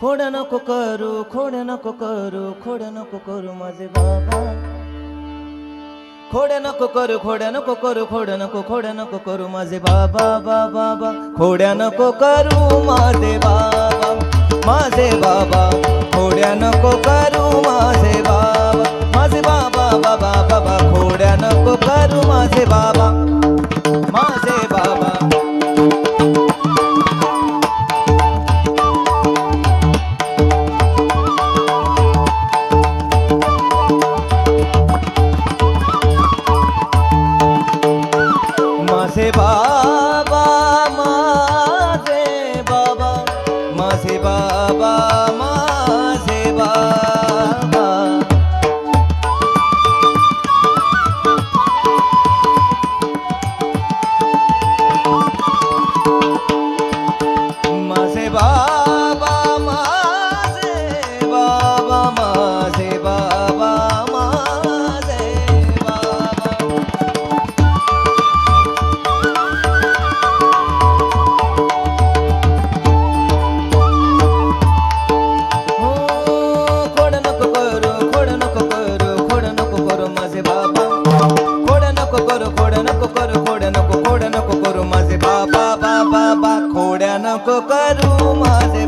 खोड नको करू खोड नको करू खोड नको करू माझे बाबा. खोड नको करू खोड नको करू खोड नको खोड नको करू माझे बाबा बाबा बा खोड्या नको करू माझे बाबा. সেবা করু মাঝে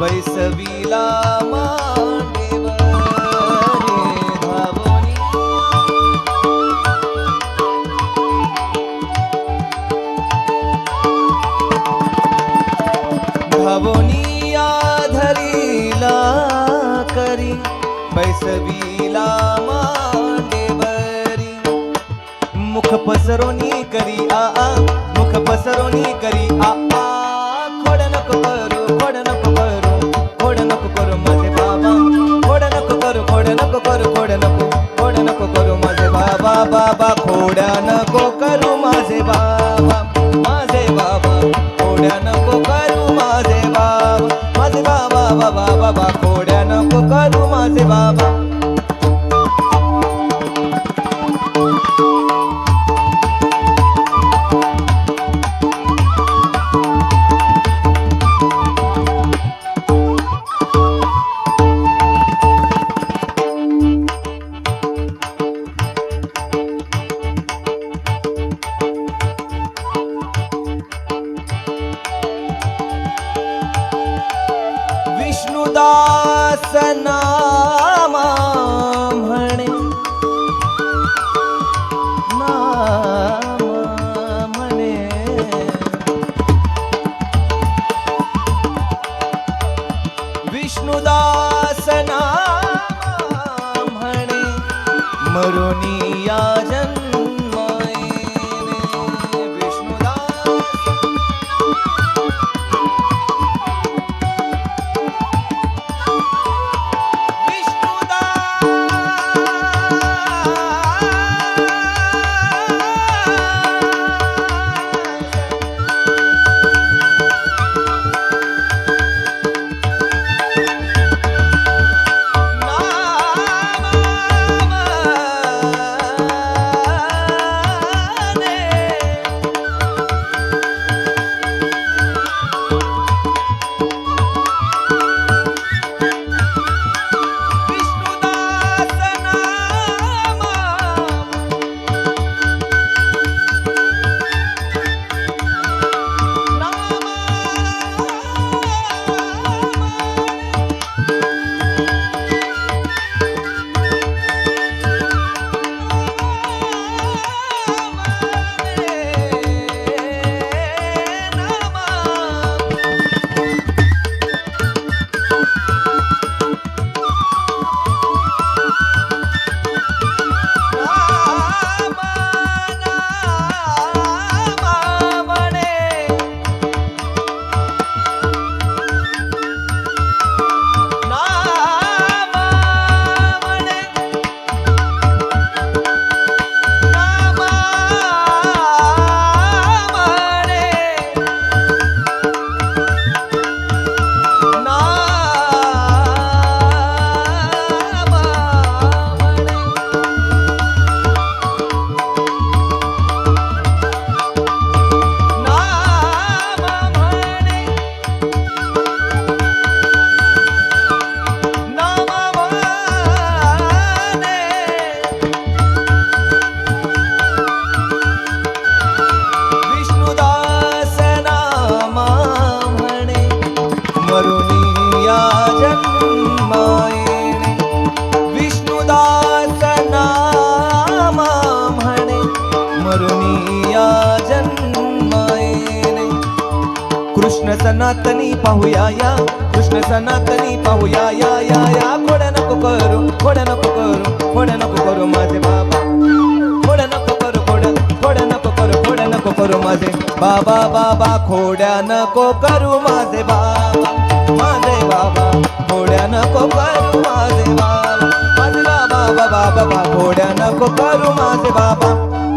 बैसविला मांडीवर धावोनी धावोनिया धरिला करी बैसविला मांडेवरी. मुख पसरोनी करी आ आ मुख पसरोनी करी आ. खोड नको करू खोड नको खोड नको करू माझे बाबा बाबा खोड्या नको करू माझे बाबा माझे बाबा खोड्या नको करू माझे बाबा माझे बाबा बाबा बाबा खोड्या नको करू माझे बाबा. नामा म्हणे. नाम म्हणे. विष्णुदासना म्हणे. मरुनी सनातनी पाहूया या. कृष्ण सनातनी पाहूया या या या. खोड्या नको करू खोड्या नको करू खोड्या नको करू माझे बाबा. खोड्या नको करू खोड्या खोड्या नको करू खोड्या नको करू माझे बाबा बाबा. खोड्या नको करू माझे बाबा. माझे बाबा खोड्या नको करू माझे बाबा. माझे बाबा बाबा बाबा. खोड्या नको करू माझे बाबा.